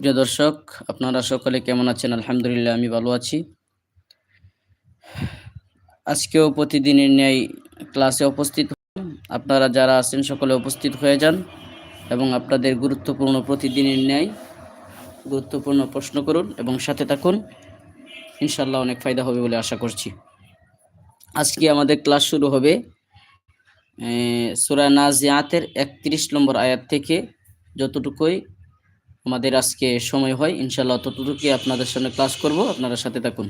প্রিয় দর্শক, আপনারা সকলে কেমন আছেন? আলহামদুলিল্লাহ, আমি ভালো আছি। আজকেও প্রতিদিনের ন্যায় ক্লাসে উপস্থিত। আপনারা যারা আছেন, সকলে উপস্থিত হয়ে যান এবং আপনাদের গুরুত্বপূর্ণ প্রতিদিনের ন্যায় গুরুত্বপূর্ণ প্রশ্ন করুন এবং সাথে থাকুন। ইনশাল্লাহ অনেক ফায়দা হবে বলে আশা করছি। আজকে আমাদের ক্লাস শুরু হবে সুরা নাজিয়াতের একত্রিশ নম্বর আয়াত থেকে। যতটুকুই আমাদের আজকে সময় হয় ইনশাল্লাহ ততটুকুই আপনাদের সামনে ক্লাস করব আপনারা সাথে থাকুন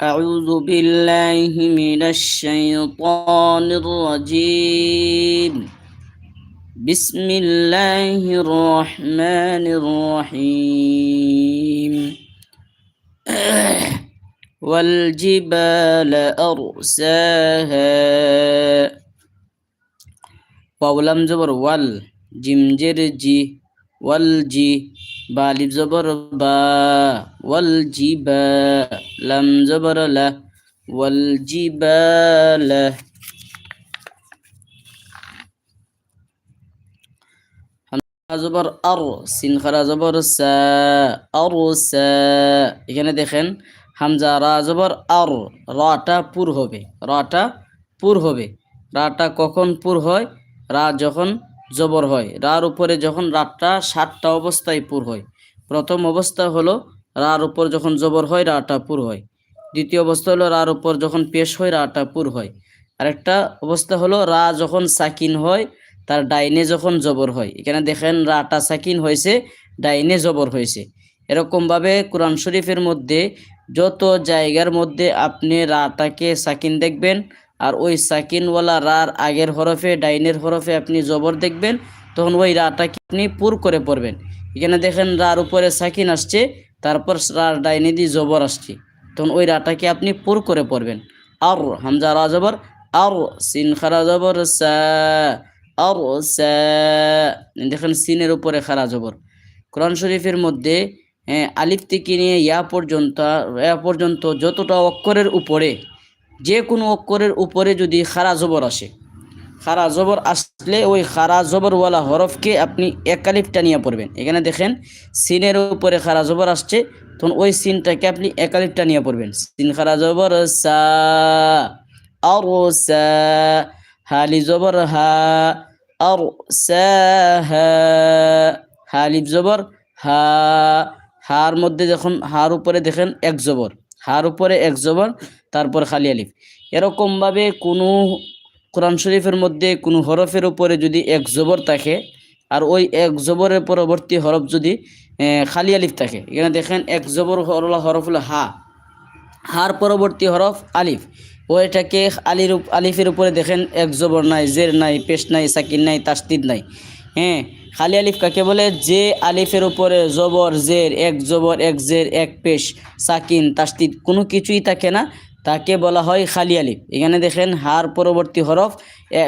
أعوذ بالله من الشيطان الرجيم بسم الله الرحمن الرحيم والجبال أرساها পাউলাম জবর ওয়াল জিমজের জি ওয়াল জি বালিব জবর বা, ওয়াল জি বা, লাম জবর লা, ওয়াল বা, লা। জবর আর, সিন খারা এখানে দেখেন, হামজা রা জবর আর, রাটা পুর হবে। রাটা পুর হবে। রাটা কখন পুর হয়? রা যখন জবর হয়। রার উপরে যখন রাতটা সাতটা অবস্থায় পুর হয়। প্রথম অবস্থা হলো, রার উপর যখন জবর হয়, রাটা পুর হয়। দ্বিতীয় অবস্থা হলো, রার উপর যখন পেশ হয়, রাটা পুর হয়। আরেকটা অবস্থা হলো, রা যখন সাকিন হয়, তার ডাইনে যখন জবর হয়। এখানে দেখেন, রাটা সাকিন হয়েছে, ডাইনে জবর হয়েছে। এরকমভাবে কোরআন শরীফের মধ্যে যত জায়গার মধ্যে আপনি রাটাকে সাকিন দেখবেন আর ওই সাকিনওয়ালা রার আগের হরফে, ডাইনের হরফে আপনি জবর দেখবেন, তখন ওই রাটাকে আপনি পুর করে পড়বেন। এখানে দেখেন রার উপরে সাকিন আসছে, তারপর রার ডাইনে দিয়ে জবর আসছে। তখন ওই রাটাকে আপনি পুর করে পড়বেন। আর হামজা রা জবর, আর সিন খারা জবর আর দেখেন সিনের উপরে খারা জবর। কোরআন শরীফের মধ্যে আলিফ থেকে নিয়ে ইয়া পর্যন্ত ইয়া পর্যন্ত যতটা অক্ষরের উপরে যে কোনো অক্ষরের উপরে যদি খারা জবর আসে, খারা জবর আসলে ওই খারা জবরওয়ালা হরফকে আপনি একালিফ টানিয়ে পড়বেন। এখানে দেখেন, সিনের উপরে খারা জবর আসছে, তখন ওই সিনটাকে আপনি একালিফ টানিয়ে পড়বেন। সিন খারা জবর সা, আর সা, হালি জবর হা, আর সা হালিফ জবর হা, হার মধ্যে যখন হার উপরে দেখেন এক জবর, হার উপরে এক জবর তারপর খালি আলিফ। এরকমভাবে কোনো কোরআন শরীফের মধ্যে কোনো হরফের উপরে যদি এক জবর থাকে, আর ওই এক জবরের পরবর্তী হরফ যদি খালি আলিফ থাকে, এখানে দেখেন এক জবর হরফ হলো হা। হার পরবর্তী হরফ আলিফ। ও এটাকে আলির আলিফের উপরে দেখেন এক জবর নাই, জের নাই, পেশ নাই সাকিন নাই তাস্তিদ নাই। হ্যাঁ খালি আলিফ কাকে বলে? যে আলিফের উপরে জবর, জের, এক জবর, এক জের, এক পেশ, সাকিন তাস্তিদ কোনো কিছুই থাকে না। তাকে বলা হয় খালি আলিফ। এখানে দেখেন হার পরবর্তী হরফ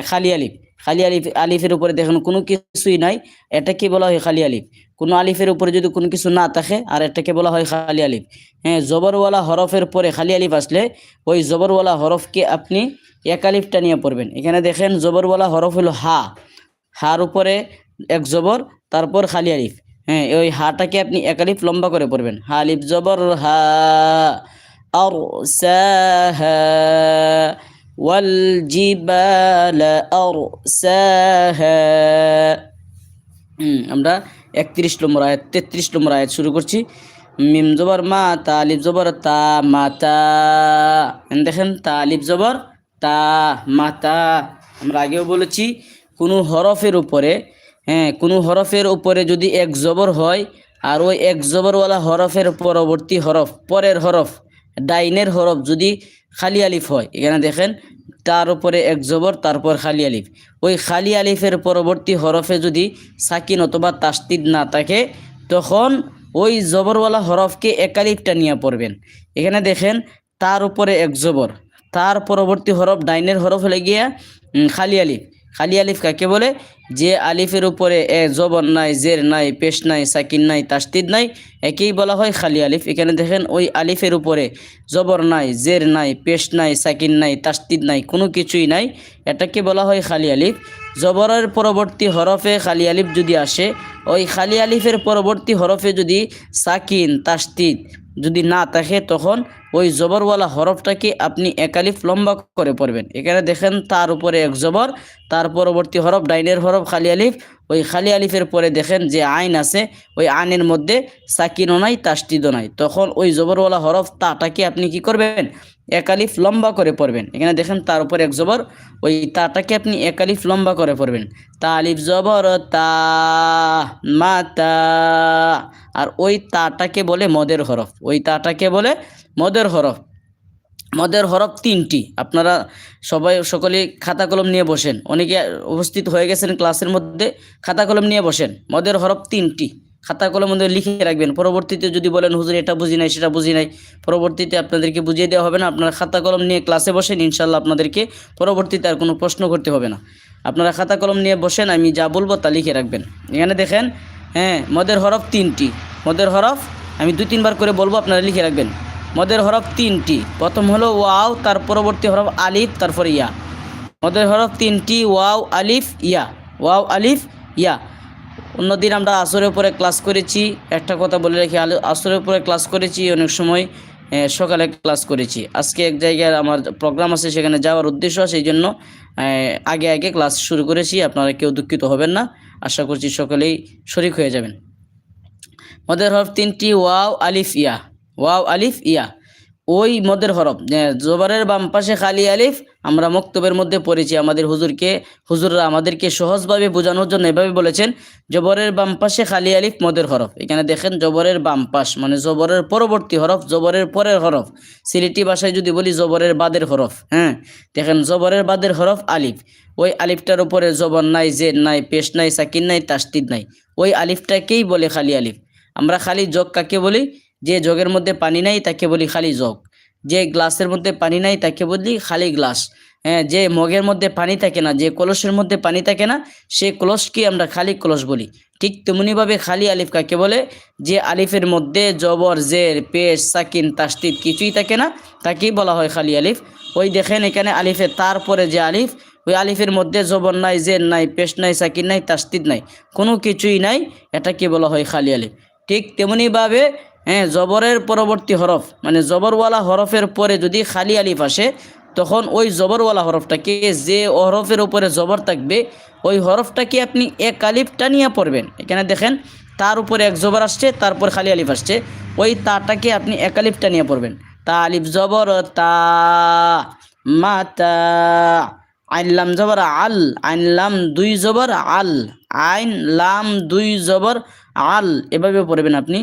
খালি আলিফ। খালি আলিফ, আলিফের উপরে দেখেন কোনো কিছুই নাই, এটাকে বলা হয় খালি আলিফ। কোনো আলিফের উপরে যদি কোনো কিছু না থাকে, আর এটাকে বলা হয় খালি আলিফ। হ্যাঁ জবরওয়ালা হরফের পরে খালি আলিফ আসলে, ওই জবরওয়ালা হরফকে আপনি এক আলিফটা নিয়ে পড়বেন। এখানে দেখেন জবরওয়ালা হরফ হলো হা। হার উপরে এক জবর, তারপর খালি আলিফ। হ্যাঁ ওই হাটাকে আপনি এক আলিফ লম্বা করে পড়বেন। হা আলিফ জবর হা। আর والجبال أرساها হুম, আমরা একত্রিশ নম্বর আয়াত তেত্রিশ নম্বর আয়াত শুরু করছি মিম জবর মা তালিব জবর তা মাতা এন দেখেন তালিব জবর তা মাতা আমরা আগেও বলেছি কোনো হরফের উপরে হ্যাঁ কোনো হরফের উপরে যদি এক জবর হয় আর ওই এক জবরওয়ালা হরফের পরবর্তী হরফ পরের হরফ ডাইনের হরফ যদি খালি আলিফ হয়, এখানে দেখেন, তার উপরে এক জবর তারপর খালি আলিফ। ওই খালি আলিফের পরবর্তী হরফে যদি সাকিন অথবা তাস্তিদ না থাকে, তখন ওই জবরওয়ালা হরফকে একালিফটা নিয়ে পড়বেন। এখানে দেখেন, তার উপরে এক জবর, তার পরবর্তী হরফ ডাইনের হরফ হলে গিয়া খালি আলিফ। খালি আলিফ কাকে বলে? যে আলিফের উপরে এ জবর নাই, জের নাই, পেশ নাই, সাকিন নাই তাস্তিদ নাই, একেই বলা হয় খালি আলিফ। এখানে দেখেন ওই আলিফের উপরে জবর নাই, জের নাই, পেশ নাই, সাকিন নাই তাস্তিদ নাই, কোনো কিছুই নাই। এটাকে বলা হয় খালি আলিফ। জবরের পরবর্তী হরফে খালি আলিফ যদি আসে, ওই খালি আলিফের পরবর্তী হরফে যদি সাকিন তাস্তিদ যদি না থাকে, তখন ওই জবরওয়ালা হরফটাকে আপনি একালিফ লম্বা করে পড়বেন। এখানে দেখেন, তার উপরে এক জবর, তার পরবর্তী হরফ ডাইনের হরফ খালি আলিফ। ওই খালি আলিফের পরে দেখেন যে আইন আছে, ওই আইনের মধ্যে সাকিনও নাই, তাস্তিদও নাই। তখন ওই জবরওয়ালা হরফ তাটাকে আপনি কি করবেন? একালিফ লম্বা করে পড়বেন। এখানে দেখেন তার উপর এক জবর, ওই তাটাকে আপনি একালিফ লম্বা করে পড়বেন। তা আলিফ জবর, তা মা, তা আর ওই তাটাকে বলে মদের হরফ। ওই তাটাকে বলে মদের হরফ। মদের হরফ তিনটি। আপনারা সবাই, সকলেই খাতা কলম নিয়ে বসেন। অনেকে উপস্থিত হয়ে গেছেন ক্লাসের মধ্যে, খাতা কলম নিয়ে বসেন। মদের হরফ তিনটি। খাতা কলম মধ্যে লিখে রাখবেন। পরবর্তীতে যদি বলেন, হুজুর, এটা বুঝি নাই, সেটা বুঝি নাই। পরবর্তীতে আপনাদেরকে বুঝিয়ে দেওয়া হবে না। আপনারা খাতা কলম নিয়ে ক্লাসে বসেন ইনশাল্লাহ আপনাদেরকে পরবর্তীতে আর কোনো প্রশ্ন করতে হবে না। আপনারা খাতা কলম নিয়ে বসেন, আমি যা বলব তা লিখে রাখবেন। এখানে দেখেন হ্যাঁ মদের হরফ তিনটি। মদের হরফ, আমি দুই, তিনবার করে বলব, আপনারা লিখে রাখবেন। মদের হরফ তিনটি। প্রথম হলো ওয়াও, তার পরবর্তী হরফ আলিফ, তারপর ইয়া। মদের হরফ তিনটি, ওয়াও, আলিফ, ইয়া। ওয়াও, আলিফ, ইয়া। অন্যদিন আমরা আসরের উপরে ক্লাস করেছি। একটা কথা বলে রাখি আসরের উপরে ক্লাস করেছি, অনেক সময় সকালে ক্লাস করেছি। আজকে এক জায়গায় আমার প্রোগ্রাম আছে, সেখানে যাওয়ার উদ্দেশ্য এই জন্য আগে আগে ক্লাস শুরু করেছি। আপনারা কেউ দুঃখিত হবেন না। আশা করছি সকলেই শরিক হয়ে যাবেন। মদের হরফ তিনটি, ওয়াও, আলিফ, ইয়া। ওয়াও, আলিফ, ইয়া। ওই মদের হরফ জবরের বাম পাশে খালি আলিফ, আমরা মক্তবের মধ্যে পড়েছি। আমাদের হুজুরকে, হুজুররা আমাদেরকে সহজভাবে বোঝানোর জন্য এভাবে বলেছেন, জবরের বাম পাশে খালি আলিফ, মদের হরফ। এখানে দেখেন জবরের বাম পাশ মানে জবরের পরবর্তী হরফ, জবরের পরের হরফ। সিলেটি ভাষায় যদি বলি জবরের বাদের হরফ হ্যাঁ? দেখেন জবরের বাদের হরফ আলিফ। ওই আলিফটার উপরে জবর নাই, জেদ নাই, পেশ নাই, সাকিন নাই তাস্তিদ নাই। ওই আলিফটাকেই বলে খালি আলিফ। আমরা খালি জগ কাকে বলি? যে জগের মধ্যে পানি নাই, তাকে বলি খালি জগ। যে গ্লাসের মধ্যে পানি নাই, তাকে বলি খালি গ্লাস। হ্যাঁ যে মগের মধ্যে পানি থাকে না, যে কলসের মধ্যে পানি থাকে না, সে কলসকে আমরা খালি কলস বলি। ঠিক তেমনিভাবে খালি আলিফ কাকে বলে? যে আলিফের মধ্যে জবর, জের, পেশ, সাকিন, তাস্তিদ কিছুই থাকে না, তাকেই বলা হয় খালি আলিফ। ওই দেখেন এখানে আলিফে তারপরে যে আলিফ, ওই আলিফের মধ্যে জবর নাই, জের নাই, পেশ নাই, সাকিন নাই, তাস্তিদ নাই, কোনো কিছুই নাই, এটাকে বলা হয় খালি আলিফ। ঠিক তেমনিভাবে হ্যাঁ জবরের পরবর্তী হরফ মানে জবরওয়ালা হরফের পরে যদি খালি আলিফ আসে, তখন ওই জবরওয়ালা হরফটাকে যে হরফের উপরে জবর থাকবে, ওই হরফটাকে আপনি এক আলিফ টানিয়ে পড়বেন। এখানে দেখেন, তার উপরে এক জবর আসছে, তারপর খালি আলিফ আসছে, ওই তাটাকে আপনি এক আলিফ টানিয়ে পড়বেন। তা আলিফ জবর তা মাতা আইন লাম জবর আল আইনলাম দুই জবর আল, আইন লাম দুই জবর আল, এভাবে পড়বেন আপনি।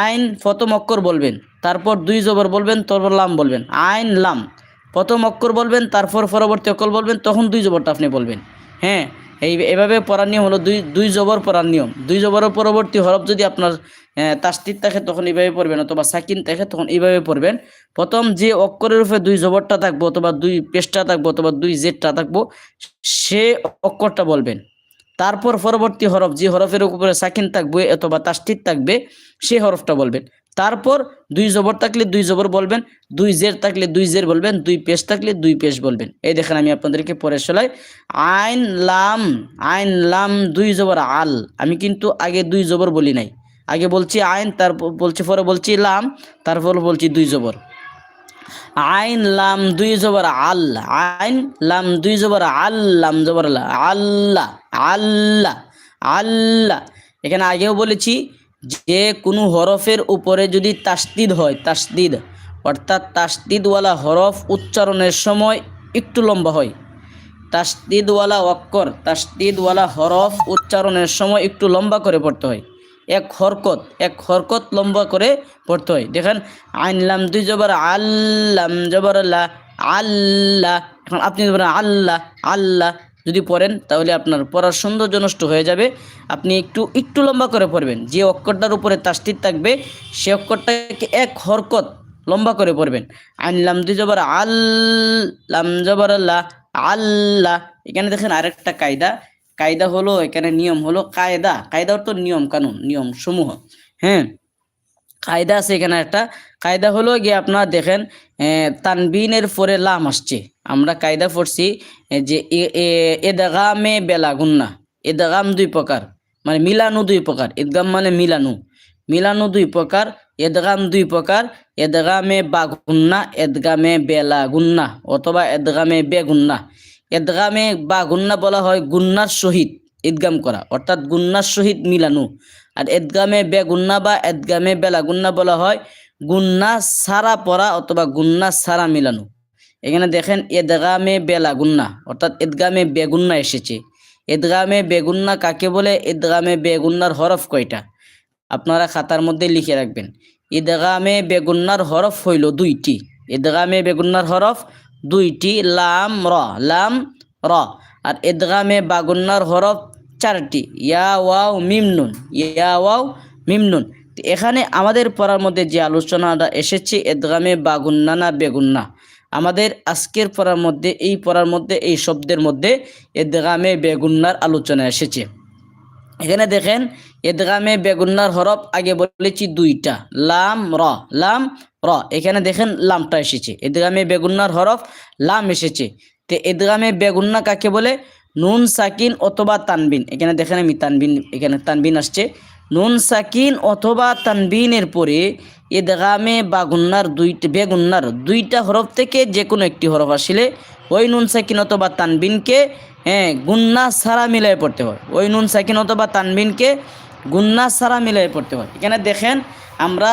আইন, প্রথম অক্ষর বলবেন, তারপর দুই জবর বলবেন, তারপর লাম বলবেন। আইন, লাম। প্রথম অক্ষর বলবেন, তারপর পরবর্তী অক্ষর বলবেন, তখন দুই জবরটা আপনি বলবেন। হ্যাঁ এই, এভাবে পড়ার নিয়ম হলো দুই দুই জবর পড়ার নিয়ম। দুই জবরের পরবর্তী হরফ যদি আপনার তাস্তির থাকে, তখন এইভাবে পড়বেন, অথবা সাকিন থাকে, তখন এইভাবে পড়বেন। প্রথম যে অক্ষরের উপরে দুই জবরটা থাকব, অথবা দুই পেশটা থাকব, অথবা দুই জেডটা থাকব, সে অক্ষরটা বলবেন। তারপর পরবর্তী হরফ, যে হরফের উপরে সাকিন থাকবে অথবা তাস্তির থাকবে সেই হরফটা বলবেন। তারপর দুই জবর থাকলে দুই জবর বলবেন, দুই জের থাকলে দুই জের বলবেন, দুই পেশ থাকলে দুই পেশ বলবেন। এই দেখেন আমি আপনাদেরকে পরে শোলাই আইন, লাম আইন, লাম, দুই জবর, আল। আমি কিন্তু আগে দুই জবর বলি নাই। আগে বলছি আইন, তারপর বলছি, পরে বলছি লাম, তারপর বলছি দুই জবর। আইন লাম দুই জবর আল, আইন লাম দুই জবর আল্লাম জবর আল্লাহ আল্লাহ আল্লাহ এখানে আগেও বলেছি যে কোনো হরফের উপরে যদি তাসদিদ হয়, তাসদিদ, অর্থাৎ তাসদিদওয়ালা হরফ উচ্চারণের সময় একটু লম্বা হয়। তাসদিদওয়ালা অক্ষর, তাসদিদওয়ালা হরফ উচ্চারণের সময় একটু লম্বা করে পড়তে হয়। এক হরকত এক হরকত লম্বা করে পড়তে হয়। দেখেন আইনলাম দুই জবর আল্লাম জবর আল্লাহ আল্লাহ এখন আপনি আল্লাহ আল্লাহ যদি পড়েন, তাহলে আপনার পড়ার সৌন্দর্য নষ্ট হয়ে যাবে। আপনি একটু একটু লম্বা করে পড়বেন। যে অক্ষরটার উপরে তাস্তির থাকবে, সে অক্ষরটাকে এক হরকত লম্বা করে পড়বেন। আনলাম দুই জবর আল্লাম জবর আল্লাহ আল্লাহ এখানে দেখেন আরেকটা কায়দা। কায়দা হলো, এখানে নিয়ম হলো কায়দা। কায়দা অর্থ নিয়ম, কানুন, নিয়ম সমূহ। হ্যাঁ? কায়দা আছে এখানে একটা। কায়দা হলো গিয়ে আপনার দেখেন তানবিনের পরে লাম আসছে। আমরা কায়দা পড়ছি যে এদগামে বেলা গুন্না। এদগাম দুই প্রকার মানে মিলানু দুই প্রকার। ঈদগাম মানে মিলানু। মিলানু দুই প্রকার, এদগাম দুই প্রকার, এদগামে বাগুন্না এদগামে বেলা গুন্না, অথবা এদগামে বেগুন্না এদগামে বা গুন্না বলা হয় গুন্নার সহিত ঈদগাম করা, অর্থাৎ গুন্নার সহিত মিলানো। আর এদগামে বেগুন্না বা এদগামে বেলা গুন্না বলা হয় গুন্না সারা পড়া অথবা গুন্না সারা মিলানো। এখানে দেখেন এদগামে বেলা গুন্না, অর্থাৎ এদগামে বেগুন্না এসেছে। এদগামে বেগুন্না কাকে বলে? এদগামে বেগুন্নার হরফ কয়টা? আপনারা খাতার মধ্যে লিখে রাখবেন। ঈদগামে বেগুন্নার হরফ হইল দুইটি। ঈদগামে বেগুন্নার হরফ দুইটি লাম র লাম র। আর ঈদগামে বাগুন্নার হরফ চারটি। ইয়া, ওয়াও, মিম, নুন। ইয়া, ওয়াও, মিম, নুন। তো এখানে আমাদের পড়ার মধ্যে যে আলোচনাটা এসেছে ঈদগামে বাগুন্না না বেগুন্না, আমাদের আজকের পড়ার মধ্যে, এই পড়ার মধ্যে, এই শব্দের মধ্যে ঈদগামে বেগুন্নার আলোচনা এসেছে। এখানে দেখেন এদগামে বেগুন্নার হরফ আগে বলেছি দুইটা, লাম, র। লাম র, এখানে দেখেন লামটা এসেছে। এদগামে বেগুন্নার হরফ, লাম এসেছে। তে এদগামে বেগুন্না কাকে বলে? নুন, সাকিন অথবা তানবিন। এখানে দেখেন আমি তানবিন, এখানে তানবিন আসছে। নুন, সাকিন অথবা তানবিনের পরে এদগামে বাগুন্নার দুইটা বেগুন্নার দুইটা হরফ থেকে যে কোনো একটি হরফ আসলে ওই নুন, সাকিন অথবা তানবিনকে হ্যাঁ গুন্না সারা মিলাই পড়তে হয়। ওই নুন, সাকিন অথবা তানবিনকে গুন্না সারা মিলাই পড়তে হয়। এখানে দেখেন আমরা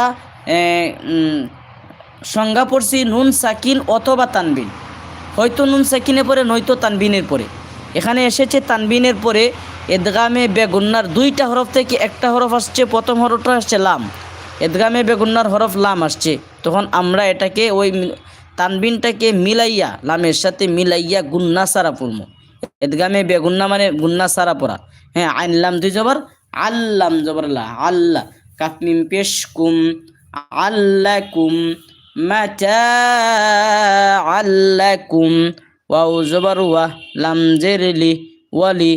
সংজ্ঞা পড়ছি নুন, সাকিন অথবা তানবিন। হয়তো নুন, সাকিনের পরে, নয়তো তানবিনের পরে। এখানে এসেছে তানবিনের পরে এদগামে বেগুন্নার দুইটা হরফ থেকে একটা হরফ আসছে, প্রথম হরফটা আসছে লাম। এদগামে বেগুন্নার হরফ লাম আসছে। তখন আমরা এটাকে ওই তানবিনটাকে মিলাইয়া, লামের সাথে মিলাইয়া গুন্না সারা পড়ব। এদগামে বেগুন্না মানে গুন্না সারা পড়া। হ্যাঁ আইনলাম দুই জবর আল্লাম জবর আল্লাহ আল্লাহ পেশকুম পেশ কুম। জবর ওয়া লাম জেরলি ওয়ালি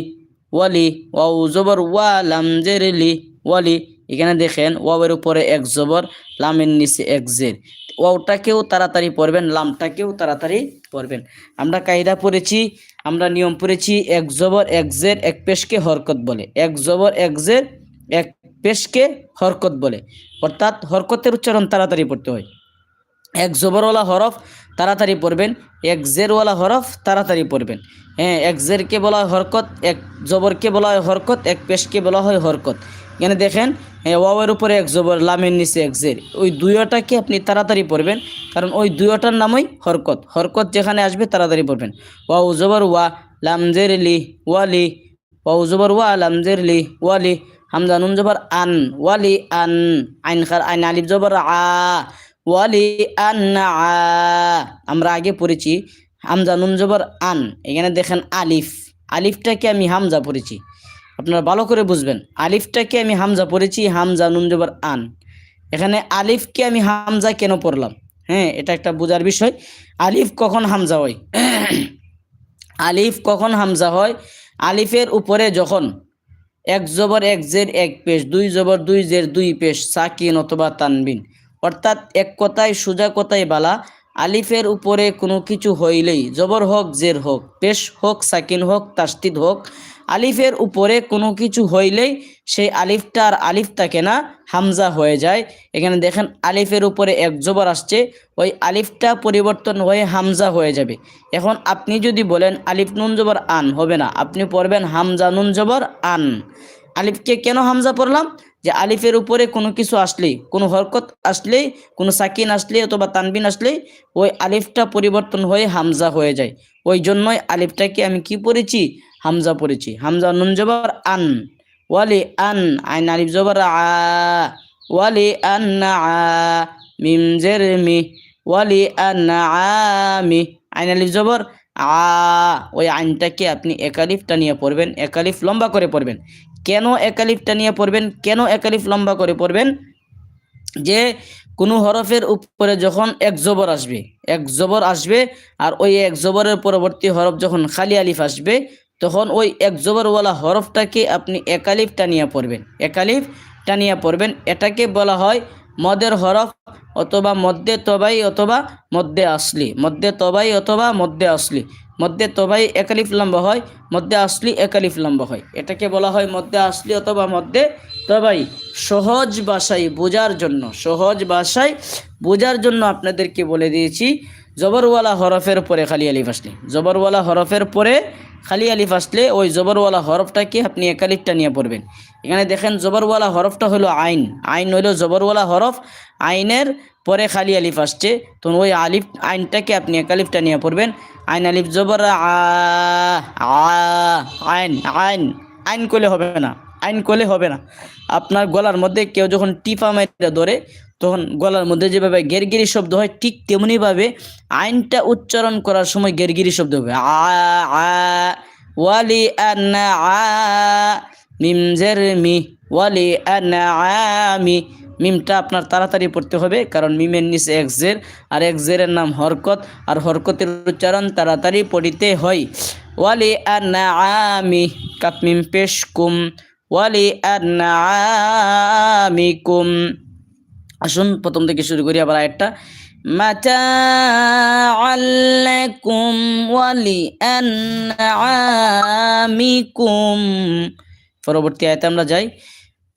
ওয়ালি ওয়াও জবর ওয়া লাম জেরলি ওয়ালি এখানে দেখেন ওয়াওয়ের উপরে এক জবর, লামের নিচে এক জের। ওয়াওটাকেও তাড়াতাড়ি পড়বেন, লামটাকেও তাড়াতাড়ি পড়বেন। আমরা কায়দা পড়েছি, আমরা নিয়ম পড়েছি, এক জবর, এক জের, এক পেশকে হরকত বলে। এক জবর, এক জের, এক পেশকে হরকত বলে। অর্থাৎ হরকতের উচ্চারণ তাড়াতাড়ি পড়তে হয়। এক জবরওয়ালা হরফ, তাড়াতাড়ি পড়বেন। এক জেরওয়ালা হরফ, তাড়াতাড়ি পড়বেন। হ্যাঁ এক জেরকে বলা হয় হরকত, এক জবরকে বলা হয় হরকত, এক পেশকে বলা হয় হরকত। এখানে দেখেন হ্যাঁ ওয়াওয়ের উপরে এক জবর, লামের নিচে এক জের। ওই দুইটাকে আপনি তাড়াতাড়ি পড়বেন, কারণ ওই দুইটার নামই হরকত। হরকত যেখানে আসবে, তাড়াতাড়ি পড়বেন। ওয়াও জবর ওয়া, লাম জের লি ওয়ালি ওয়াও জবর ওয়া, লাম জের লি ওয়ালি হামজা নুন জবর আন ওয়ালি আন। আইন খার আইন, আলিফ জবর আ। ওয়ালি আন আমরা আগে পড়েছি হামজা নুন জবর আন। এখানে দেখেন আলিফ। আলিফটাকে আমি হামজা পড়েছি। আপনারা ভালো করে বুঝবেন। আলিফটাকে আমি হামজা পড়েছি, হামজা নুন জবর আন। এখানে আলিফকে আমি হামজা কেন পড়লাম? হ্যাঁ এটা একটা বোঝার বিষয়। আলিফ কখন হামজা হয়? আলিফ কখন হামজা হয়? আলিফের উপরে যখন এক জবর, এক জের, এক পেশ, দুই জবর, দুই জের, দুই পেশ, সাকিন অথবা তানবিন। অর্থাৎ এক কথায় সোজা কথায় বালা, আলিফের উপরে কোনো কিছু হইলেই, জবর হোক, জের হোক, পেশ হোক, সাকিন হোক, তাস্তিদ হোক, আলিফের উপরে কোনো কিছু হইলেই সেই আলিফটা আর আলিফ থাকে না, হামজা হয়ে যায়। এখানে দেখেন আলিফের উপরে এক জবর আসছে, ওই আলিফটা পরিবর্তন হয়ে হামজা হয়ে যাবে। এখন আপনি যদি বলেন, আলিফ নুন জবর আন, হবে না। আপনি পড়বেন হামজা নুন জবর আন। আলিফকে কেন হামজা পড়লাম? যে আলিফের উপরে কোনো কিছু আসলেই, কোনো হরকত আসলেই, কোনো সাকিন আসলে অথবা তানবিন আসলেই, ওই আলিফটা পরিবর্তন হয়ে হামজা হয়ে যায়। ওই জন্যই আলিফটাকে আমি কি পড়েছি? হামজা পড়েছি। হামজা নুন জবর আন, ওয়ালি আন, আইন আলিফ জবর আ, ওয়ালি আন আ, মিম জের মি, ওয়ালি আন আমি আইন আলিফ জবর আ, ওই আইনটাকে আপনি একালিফটা নিয়ে পড়বেন একালিফ লম্বা করে পড়বেন। কেন একালিফটা নিয়ে পড়বেন? কেন একালিফ লম্বা করে পড়বেন? যে কোনো হরফের উপরে যখন এক জবর আসবে, এক জবর আসবে আর ওই এক জবরের পরবর্তী হরফ যখন খালি আলিফ আসবে, তখন ওই এক জবরওয়ালা হরফটাকে আপনি একালিফ টানিয়া পড়বেন। একালিফ টানিয়া পড়বেন। এটাকে বলা হয় মদের হরফ অথবা মধ্যে তবাই অথবা মধ্যে আসলি। মধ্যে তবাই অথবা মধ্যে আসলি। মধ্যে তবাই একালিফ লম্বা হয়, মধ্যে আসলি একালিফ লম্বা হয়। এটাকে বলা হয় মধ্যে আসলি অথবা মধ্যে তবাই। সহজ ভাষায় বোঝার জন্য, সহজ ভাষায় বোঝার জন্য আপনাদেরকে বলে দিয়েছি, জবরওয়ালা হরফের পরে খালি আলিফ আসলে। জবরওয়ালা হরফের পরে খালি আলিফ আসলে ওই জবরওয়ালা হরফটাকে আপনি একালিফটা নিয়ে পড়বেন। এখানে দেখেন জবরওয়ালা হরফটা হলো আইন। আইন হইল জবরওয়ালা হরফ আইনের পরে খালি আলিফ আসছে। তো ওই আলিফ আইনটাকে আপনি এক একালিফটা নিয়ে পড়বেন। আইন আলিফ জবর আ আ, আইন আইন আইন করলে হবে না। আইন করলে হবে না। আপনার গলার মধ্যে কেউ যখন টিপা মাইরে ধরে, তখন গলার মধ্যে যেভাবে গেরগিরি শব্দ হয়, ঠিক তেমনিভাবে আইনটা উচ্চারণ করার সময় গেরগিরি শব্দ হবে। আ আ, ওয়ালি আন্না আ মি, ওয়ালি আন্না আমি মিমটা আপনার তাড়াতাড়ি পড়তে হবে, কারণ মিমের নিচে এক জের আর এক জেরের নাম হরকত, আর হরকতের উচ্চারণ তাড়াতাড়ি পড়িতে হয়। ওয়ালি আন্না আমি কাপ মিম পেশ কুম, ওয়ালি আন্না আমিকুম আসুন, প্রথম থেকে শুরু করি আবার মাতাআল্লাকুম ওয়ালি আনআমিকুম পরবর্তী আয়াতে আমরা যাই।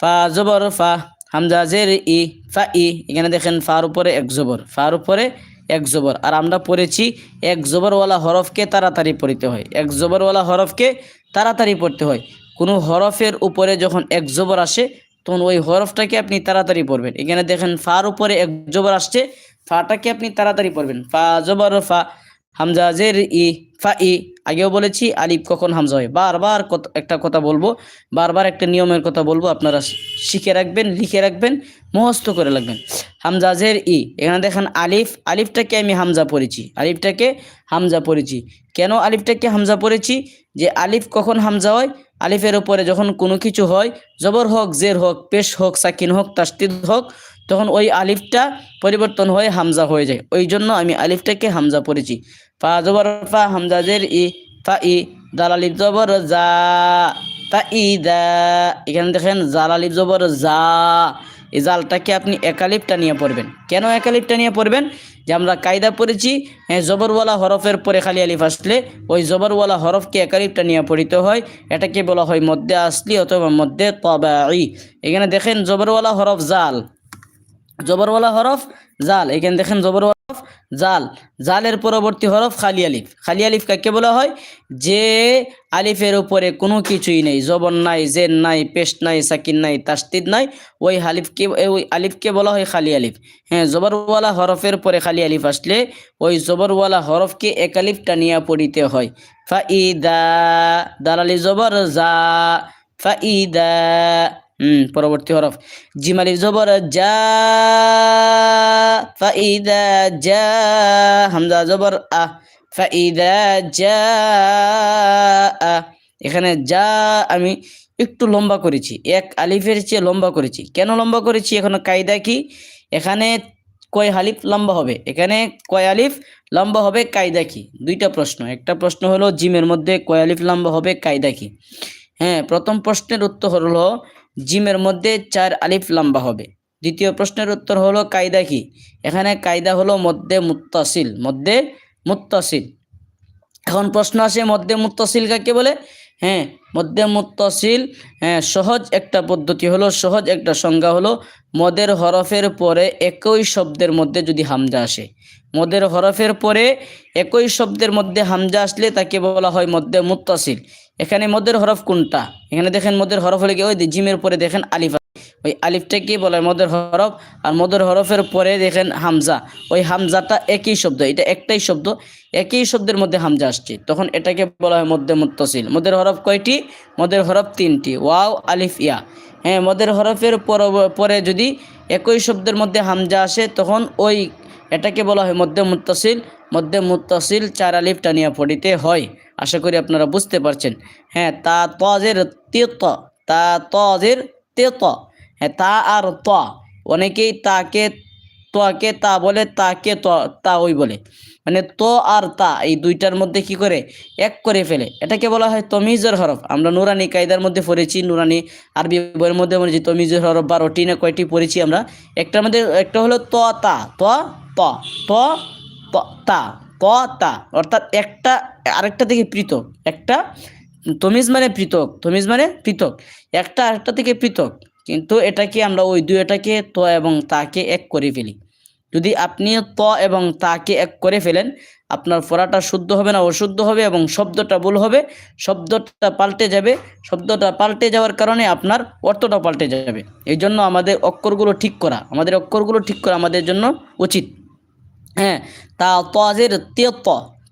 ফা জবর ফা। হামজা জের ই, ফা ই, এখানে দেখেন ফার উপরে এক জবর, ফার উপরে এক জবর। আর আমরা পড়েছি এক জবরওয়ালা হরফকে তাড়াতাড়ি পড়তে হয়, এক জবরওয়ালা হরফকে তাড়াতাড়ি পড়তে হয়। কোনো হরফের উপরে যখন এক জবর আসে, তখন ওই হরফটাকে আপনি তাড়াতাড়ি পড়বেন। এখানে দেখেন ফার উপরে এক জবর আসছে, ফাটাকে আপনি তাড়াতাড়ি পড়বেন। ফা জবর ফা, হামজা জের ই ফা ই। আগেও বলেছি, আলিফ কখন হামজা হয়। বারবার একটা কথা বলব, বারবার একটা নিয়মের কথা বলব, আপনারা শিখে রাখবেন, লিখে রাখবেন মহস্ত করে রাখবেন। হামজাজের ই। এখানে দেখেন আলিফ, আলিফটাকে আমি হামজা পড়েছি। আলিফটাকে হামজা পড়েছি। কেন আলিফটাকে হামজা পড়েছি? যে আলিফ কখন হামজা হয়? আলিফের উপরে যখন কোনো কিছু হয়, জবর হোক, জের হোক, পেশ হোক, সাকিন হোক তাস্তিদ হোক, তখন ওই আলিফটা পরিবর্তন হয়ে হামজা হয়ে যায়। ওই জন্য আমি আলিফটাকে হামজা পড়েছি। ফা জবর ফা হামজা জের ই, ফা ই দাল জবর জা, তা ই দা। এখানে দেখেন জাল জবর জা। এই জালটাকে আপনি একালিপটা নিয়ে পড়বেন। কেন একালিপটা নিয়ে পড়বেন? যে আমরা কায়দা পড়েছি হ্যাঁ জবরওয়ালা হরফের পরে খালি আলিফ আসলে ওই জবরওয়ালা হরফকে একালিপটা নিয়ে পড়িতে হয়। এটাকে বলা হয় মধ্যে আসলি অথবা মধ্যে তবাই এখানে দেখেন জবরওয়ালা হরফ জাল। জবরওয়ালা হরফ জাল, এখানে দেখেন জবর হরফ, জাল। জালের পরবর্তী হরফ খালি আলিফ। খালি আলিফ কাকে বলা হয়? যে আলিফের উপরে কোনো কিছুই নেই। জবর নাই জেন নাই পেস্ট নাই, সাকিন নাই তাস্তিদ নাই। ওই আলিফকে ওই আলিফকে বলা হয় খালি আলিফ। হ্যাঁ জবরওয়ালা হরফের পরে খালি আলিফ আসলে ওই জবরওয়ালা হরফকে এক আলিফ টানিয়া পড়িতে হয়। ফা ইদা দালালি জবর জা ফা ইদা হুম, পরবর্তী হরফ। জিমালি জবর যা হামজা জবর আ এখানে যা আমি একটু লম্বা করেছি, এক আলিফের চেয়ে লম্বা করেছি। কেন লম্বা করেছি? এখানে কায়দা কি? এখানে কয় আলিফ লম্বা হবে? এখানে কয় আলিফ লম্বা হবে কায়দা কি? দুইটা প্রশ্ন। একটা প্রশ্ন হলো, জিমের মধ্যে কয় আলিফ লম্বা হবে, কায়দা কি? হ্যাঁ প্রথম প্রশ্নের উত্তর হলো জিমের মধ্যে চার আলিফ লম্বা হবে। দ্বিতীয় প্রশ্নের উত্তর হলো কায়দা কি? এখানে কায়দা হলো মধ্যে মুত্তাসিল মধ্যে মুত্তাসিল। এখন প্রশ্ন আসে, মধ্যে মুত্তাসিল কাকে বলে? হ্যাঁ মধ্যে মুত্তাসিল হ্যাঁ সহজ একটা পদ্ধতি হলো, সহজ একটা সংজ্ঞা হলো, মদের হরফের পরে একই শব্দের মধ্যে যদি হামজা আসে। মদের হরফের পরে একই শব্দের মধ্যে হামজা আসলে তাকে বলা হয় মধ্যে মুত্তাসিল। এখানে মদের হরফ কোনটা? এখানে দেখেন মদের হরফ হলে কি? ওই জিমের পরে দেখেন আলিফ ওই আলিফটাকে বলা হয়? মদের হরফ। আর মদের হরফের পরে দেখেন হামজা। ওই হামজাটা একই শব্দ। এটা একটাই শব্দ। একই শব্দের মধ্যে হামজা আসছে। তখন এটাকে বলা হয় মধ্যে মুত্তাসিল। মদের হরফ কয়টি? মদের হরফ তিনটি। ওয়াও, আলিফ, ইয়া। হ্যাঁ মদের হরফের পর- পরে যদি একই শব্দের মধ্যে হামজা আসে, তখন ওই এটাকে বলা হয় মধ্যে মুত্তাসিল মধ্যে মুত্তাসিল চার আলিফ টানিয়া পড়িতে হয়। আশা করি আপনারা বুঝতে পারছেন। হ্যাঁ তা তজের তেত, তা তজের তেত। হ্যাঁ তা আর ত। অনেকেই তাকে, তোকে তা বলে, তাকে ত, তা ওই বলে। মানে তো আর তা, এই দুইটার মধ্যে কি করে? এক করে ফেলে। এটাকে বলা হয় তমিজের হরফ। আমরা নুরানি কায়দার মধ্যে পড়েছি, নুরানি আরবি বইয়ের মধ্যে পড়েছি, তমিজের হরফ বারোটি না কয়টি পড়েছি আমরা? একটার মধ্যে, একটা হলো ত, তা। ত ত প ত তা ত। অর্থাৎ একটা, আরেকটা থেকে পৃথক। একটা তমিজ মানে পৃথক, তমিজ মানে পৃথক। একটা আরেকটা থেকে পৃথক। কিন্তু এটাকে আমরা ওই দুইটাকে ত এবং তাকে এক করে ফেলি। যদি আপনি ত এবং তাকে এক করে ফেলেন, আপনার পড়াটা শুদ্ধ হবে না, অশুদ্ধ হবে এবং শব্দটা ভুল হবে, শব্দটা পাল্টে যাবে। শব্দটা পাল্টে যাওয়ার কারণে আপনার অর্থটা পাল্টে যাবে। এই জন্য আমাদের অক্ষরগুলো ঠিক করা। আমাদের অক্ষরগুলো ঠিক করা আমাদের জন্য উচিত। হ্যাঁ তা তজের তে ত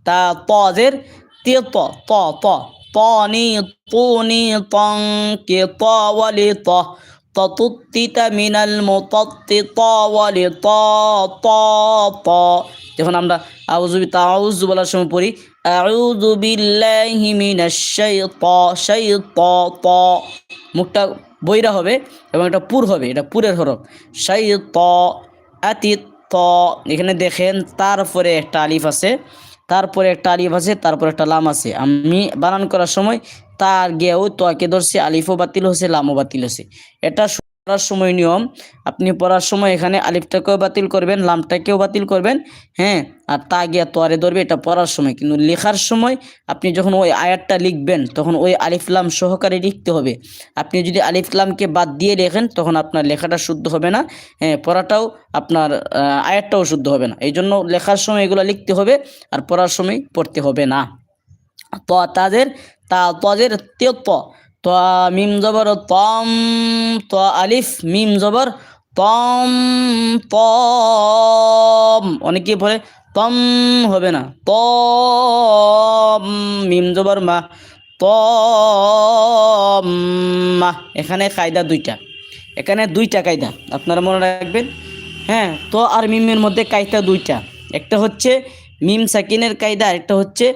তা তজের তে ত ত ত ত নি তু তং কে ত ওয়ালি ত ততুত্তিত মিনাল মুতাত্তি ত ওয়ালি ত ত। ত যখন আমরা আউযু বি, তাউযু বলার সময় পড়ি, আউযু বিল্লাহি মিনাশ শাইতা শাইতা, ত। মুখটা বইরা হবে এবং এটা পুর হবে, এটা পুরের হরফ। শাইতা, আতিত ত এখানে দেখেন, তারপরে একটা আলিফ আছে, তারপরে একটা আলিফ আছে, তারপরে একটা লাম আছে। আমি বানান করার সময় তার গেও, তোয়াকে ধরছে, আলিফও বাতিল হচ্ছে লামও বাতিল হচ্ছে এটা পড়ার সময় নিয়ম। আপনি পড়ার সময় এখানে আলিফটাকেও বাতিল করবেন লামটাকেও বাতিল করবেন হ্যাঁ? আর তা গিয়া তোয়ারে ধরবে এটা পড়ার সময়। কিন্তু লেখার সময় আপনি যখন ওই আয়াতটা লিখবেন তখন ওই আলিফলাম সহকারে লিখতে হবে। আপনি যদি আলিফলামকে বাদ দিয়ে লেখেন তখন আপনার লেখাটা শুদ্ধ হবে না হ্যাঁ? পড়াটাও আপনার আহ, আয়াতটাও শুদ্ধ হবে না। এই জন্য লেখার সময় এগুলো লিখতে হবে আর পড়ার সময় পড়তে হবে না। ত তাদের তা তজের তে ত ত মিম জবর তম ত আলিফ মিম জবর তম তম। অনেকে বলে তম হবে না। তম, মিম জবর মা, তম মা। এখানে কায়দা দুইটা। এখানে দুইটা কায়দা। আপনারা মনে রাখবেন হ্যাঁ তো আর মিমের মধ্যে কায়দা দুইটা। একটা হচ্ছে মিম সাকিনের কায়দা একটা হচ্ছে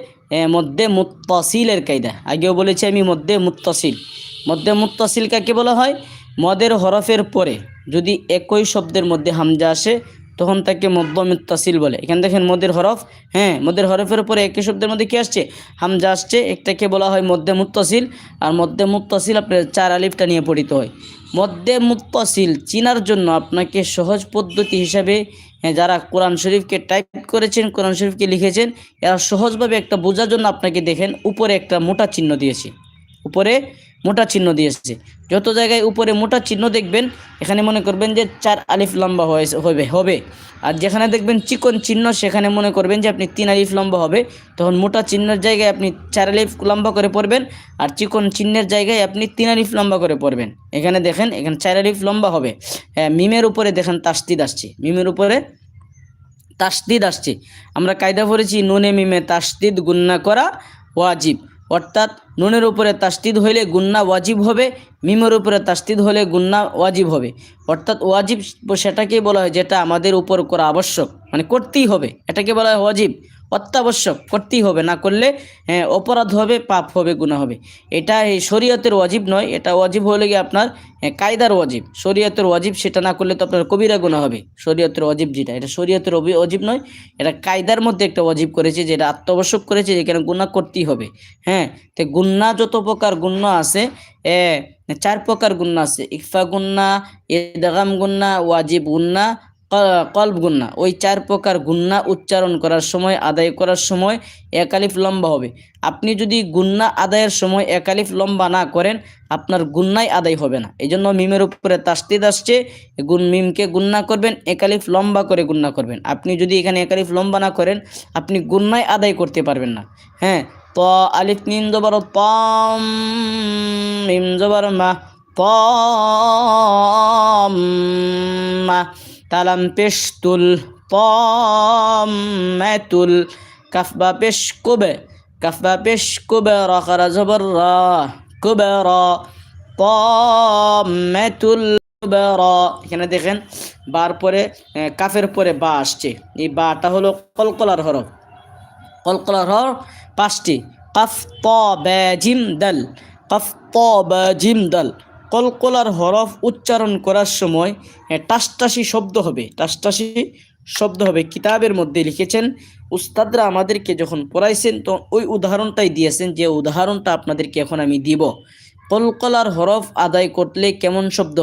মধ্যে মুত্তাসিলের কায়দা। আগেও বলেছি আমি মধ্যে মুত্তাসিল। মধ্যে মুত্তাসিল কাকে বলা হয়? মদের হরফের পরে। যদি একই শব্দের মধ্যে হামজা আসে, তখন তাকে মধ্য মুত্তাসিল বলে। এখানে দেখেন মদের হরফ। হ্যাঁ মদের হরফের পরে একই শব্দের মধ্যে কি আসছে? হামজা আসছে। একটাকে বলা হয় মধ্যে মুত্তাসিল। আর মধ্যে মুত্তাসিল আপনার চার আলিফটা নিয়ে পড়িতে হয়। মধ্যে মুত্তাসিল চিনার জন্য আপনাকে সহজ পদ্ধতি হিসাবে যারা কোরআন শরীফকে টাইপ করেছেন, কোরআন শরীফকে লিখেছেন, এরা সহজভাবে একটা বোঝার জন্য আপনাকে দেখেন, উপরে একটা মোটা চিহ্ন দিয়েছি। উপরে মোটা চিহ্ন দিয়েছে। যত জায়গায় উপরে মোটা চিহ্ন দেখবেন, এখানে মনে করবেন যে চার আলিফ লম্বা হয়েছে হবে হবে। আর যেখানে দেখবেন চিকন চিহ্ন, সেখানে মনে করবেন যে আপনি তিন আলিফ লম্বা হবে। তখন মোটা চিহ্নের জায়গায় আপনি চার আলিফ লম্বা করে পড়বেন আর চিকন চিহ্নের জায়গায় আপনি তিন আলিফ লম্বা করে পড়বেন। এখানে দেখেন, এখানে চার আলিফ লম্বা হবে। হ্যাঁ মিমের উপরে দেখেন তাস্তিদ আসছে। মিমের উপরে তাসদিদ আসছে। আমরা কায়দা পড়েছি, নুনে মিমে তাসদিদ গুন্না করা ওয়াজিব। অর্থাৎ নুনের উপরে তাস্তিদ হইলে গুন্না ওয়াজিব হবে, মিমের উপরে তাস্তিদ হলে গুন্না ওয়াজিব হবে। অর্থাৎ ওয়াজিব সেটাকেই বলা হয় যেটা আমাদের উপর করা আবশ্যক মানে করতেই হবে। এটাকে বলা হয় ওয়াজিব। অত্যাবশ্যক করতেই হবে না করলে হ্যাঁ, অপরাধ হবে পাপ হবে গুণা হবে। এটা এই শরীয়তের ওয়াজিব নয় এটা ওয়াজিব হলে গিয়ে আপনার হ্যাঁ, কায়দার ওয়াজিব। শরীয়তের ওয়াজিব সেটা না করলে তো আপনার কবিরা গুণা হবে। শরীয়তের ওয়াজিব যেটা এটা শরীয়তের ওয়াজিব নয় এটা কায়দার মধ্যে একটা ওয়াজিব করেছে যেটা আত্মাবশ্যক করেছে যেখানে গুণা করতেই হবে। হ্যাঁ তো গুন্না যত প্রকার গুণ্য আছে চার প্রকার গুণ্য আছে। ইকফা গুন্না ইদগাম গুন্না ওয়াজিব গুন্না ক- কলব গুন্না। ওই চার প্রকার গুন্না উচ্চারণ করার সময়, আদায় করার সময় একালিফ লম্বা হবে। আপনি যদি গুন্না আদায়ের সময় একালিফ লম্বা না করেন, আপনার গুন্নাই আদায় হবে না। এই জন্য মিমের উপরে তাস্তিদ আসছে। গুন, মিমকে গুন্না করবেন একালিফ লম্বা করে গুন্না করবেন। আপনি যদি এখানে একালিফ লম্বা না করেন, আপনি গুন্নাই আদায় করতে পারবেন না। হ্যাঁ ত আলিফ নিম জবর, তম জবর, মা তম মা। তালাম পেশতুল তম মেতুল কাফবা পেশ কুবে কাফবা পেশ কুবে রাখারা জবর রা কুবে রা কুবেরা। এখানে দেখেন, বার পরে কাফের পরে বা আসছে। এই বাটা হলো কলকলার হরফ। কলকলার হরফ পাঁচটি। কফ বে, জিম, দল। কফ বে, জিম, দল। কলকলার হরফ উচ্চারণ করার সময় টাসটাসি শব্দ হবে। টাসটাসি শব্দ হবে। কিতাবের মধ্যে লিখেছেন, উস্তাদরা আমাদেরকে যখন পড়াইছেন, তো ওই উদাহরণটাই দিয়েছেন যে, উদাহরণটা আপনাদেরকে এখন আমি দিব। কলকলার হরফ আদায় করলে কেমন শব্দ